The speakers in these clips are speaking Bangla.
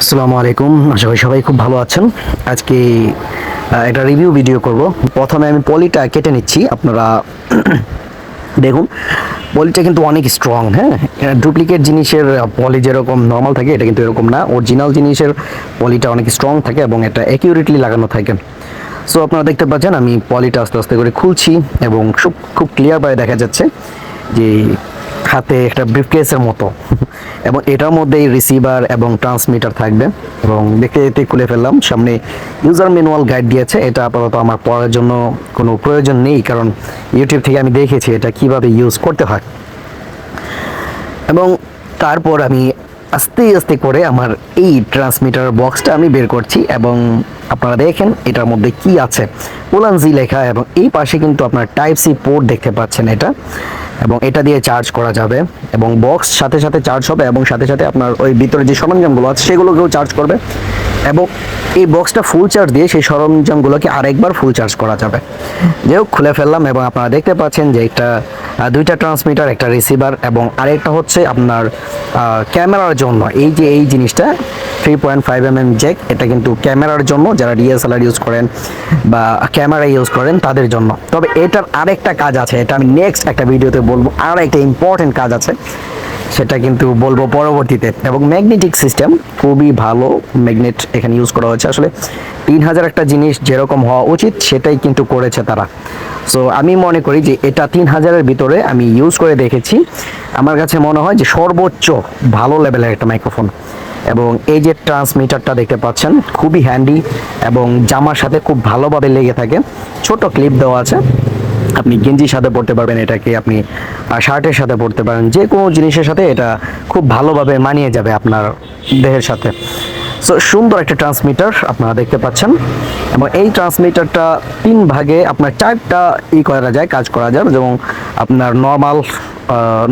আসসালামু আলাইকুম। আশা করি সবাই খুব ভালো আছেন। আজকে একটা রিভিউ ভিডিও করব। প্রথমে আমি পলিটা কেটে নিচ্ছি। আপনারা দেখুন, পলিটা কিন্তু অনেক স্ট্রং হ্যাঁ? ডুপ্লিকেট জিনিসের পলি যেরকম নর্মাল থাকে, এটা কিন্তু এরকম না। অরিজিনাল জিনিসের পলিটা অনেক স্ট্রং থাকে এবং এটা অ্যাকিউরেটলি লাগানো থাকে। সো আপনারা দেখতে পাচ্ছেন, আমি পলিটা আস্তে আস্তে করে খুলছি এবং খুব খুব ক্লিয়ারভাবে দেখা যাচ্ছে যে হাতে একটা ব্রিফকেসের মতো। এবং এটার মধ্যেই রিসিভার এবং ট্রান্সমিটার থাকবে। এবং দেখতে দেখতে খুলে ফেললাম। সামনে ইউজার ম্যানুয়াল গাইড দিয়েছে। এটা আপাতত আমার পড়ার জন্য কোনো প্রয়োজন নেই, কারণ ইউটিউব থেকে আমি দেখেছি এটা কীভাবে ইউজ করতে হয়। এবং তারপর আমি আস্তে আস্তে করে আমার এই ট্রান্সমিটার বক্সটা আমি বের করছি। এবং আপনারা দেখেন এটার মধ্যে কি আছে। উলানজি লেখা এবং এই পাশে কিন্তু আপনার টাইপ সি পোর্ট দেখতে পাচ্ছেন এটা এবং এটা দিয়ে চার্জ করা যাবে এবং বক্স সাথে সাথে চার্জ হবে এবং সাথে সাথে আপনার ওই ভিতরে যে সরঞ্জামগুলো আছে সেগুলোকেও চার্জ করবে এবং এই বক্সটা ফুল চার্জ দিয়ে সেই সরঞ্জামগুলোকে আরেকবার ফুল চার্জ করা যাবে। যাই হোক খুলে ফেললাম এবং আপনারা দেখতে পাচ্ছেন যে একটা দুইটা ট্রান্সমিটার একটা রিসিভার এবং আরেকটা হচ্ছে আপনার ক্যামেরার জন্য। এই যে এই জিনিসটা three point five M M jack এটা কিন্তু ক্যামেরার জন্য, যারা ডিএসএলআর ইউজ করেন বা ক্যামেরা ইউজ করেন, তাদের জন্য। তবে এটার আরেকটা কাজ আছে, এটা আমি নেক্সট একটা ভিডিওতে বলব আর একটা ইম্পর্টেন্ট কাজ আছে। সেটা কিন্তু বলব পরবর্তীতে। এবং ম্যাগনেটিক সিস্টেম খুবই ভালো ম্যাগনেট এখানে ইউজ করা হয়েছে। আসলে তিন হাজার একটা জিনিস যেরকম হওয়া উচিত, সেটাই কিন্তু করেছে তারা। সো আমি মনে করি যে এটা তিন হাজারের ভিতরে আমি ইউজ করে দেখেছি। আমার কাছে মনে হয় যে সর্বোচ্চ ভালো লেভেলের একটা মাইক্রোফোন এবং এই যে ট্রান্সমিটারটা দেখতে পাচ্ছেন, খুবই হ্যান্ডি এবং জামার সাথে খুব ভালোভাবে লেগে থাকে। ছোট ক্লিপ দেওয়া আছে। আপনি গেঞ্জির সাথে পড়তে পারবেন, এটাকে আপনি শার্টের সাথে পড়তে পারেন, যে কোনো জিনিসের সাথে এটা খুব ভালোভাবে মানিয়ে যাবে আপনার দেহের সাথে। সো সুন্দর একটা ট্রান্সমিটার আপনারা দেখতে পাচ্ছেন, এবং এই ট্রান্সমিটারটা তিন ভাগে আপনার চারটা ই করা যায়, কাজ করা যায়, যেমন আপনার নর্মাল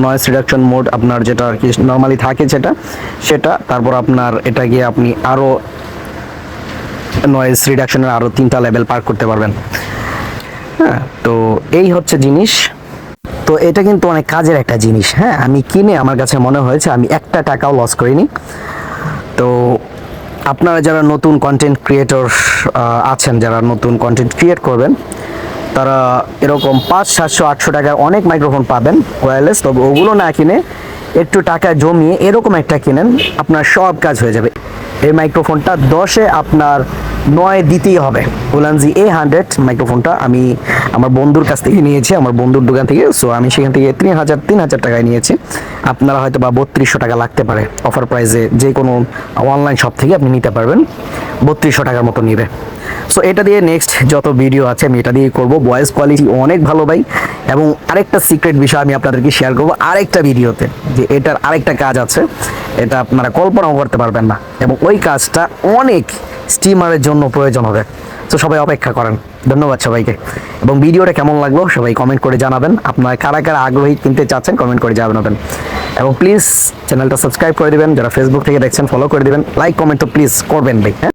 নয়েস রিডাকশন মোড আপনার যেটা আর কি নর্মালি থাকে যেটা সেটা, তারপর আপনার এটা গিয়ে আপনি আরও নয়েজ রিডাকশনের আরও তিনটা লেভেল পার করতে পারবেন। হ্যাঁ তো এই হচ্ছে জিনিস। তো এটা কিন্তু অনেক কাজের একটা জিনিস হ্যাঁ? আমি কিনে আমার কাছে মনে হয়েছে আমি একটা টাকাও লস করিনি। তো আপনারা যারা নতুন কন্টেন্ট ক্রিয়েটর আছেন, যারা নতুন কন্টেন্ট ক্রিয়েট করবেন, তারা এরকম পাঁচ, সাতশো, আটশো টাকার অনেক মাইক্রোফোন পাবেন ওয়্যারলেস তবে ওগুলো না কিনে একটু টাকা জমিয়ে এরকম একটা কিনেন, আপনার সব কাজ হয়ে যাবে। এই মাইক্রোফোনটা দশে আপনার নয় দিতেই হবে। ওলানজি এ হান্ড্রেড মাইক্রোফোনটা আমি আমার বন্ধুর কাছ থেকে নিয়েছি, আমার বন্ধুর দোকান থেকে। সো আমি সেখান থেকে তিন হাজার তিন হাজার টাকায় নিয়েছি। আপনারা হয়তো বা বত্রিশশো টাকা লাগতে পারে। অফার প্রাইসে যে কোনো অনলাইন শপ থেকে আপনি নিতে পারবেন। বত্রিশশো টাকার মতো নিবে। সো এটা দিয়ে নেক্সট যত ভিডিও আছে, আমি এটা দিয়ে করব। ভয়েস কোয়ালিটি অনেক ভালো ভাই। এবং আরেকটা সিক্রেট বিষয় আমি আপনাদেরকে শেয়ার করব আরেকটা ভিডিওতে যে এটার আরেকটা কাজ আছে। এটা আপনারা কল্পনাও করতে পারবেন না। এবং ওই কাজটা অনেক স্টিমারের জন্য প্রয়োজন হবে। তো সবাই অপেক্ষা করেন। ধন্যবাদ সবাইকে। এবং ভিডিওটা কেমন লাগল সবাই কমেন্ট করে জানাবেন। আপনারা কারা কারা আগ্রহী কিনতে চাচ্ছেন কমেন্ট করে জানাবেন। এবং প্লিজ চ্যানেলটা সাবস্ক্রাইব করে দেবেন। যারা ফেসবুক থেকে দেখছেন ফলো করে দেবেন। লাইক কমেন্ট তো প্লিজ করবেন ভাই হ্যাঁ?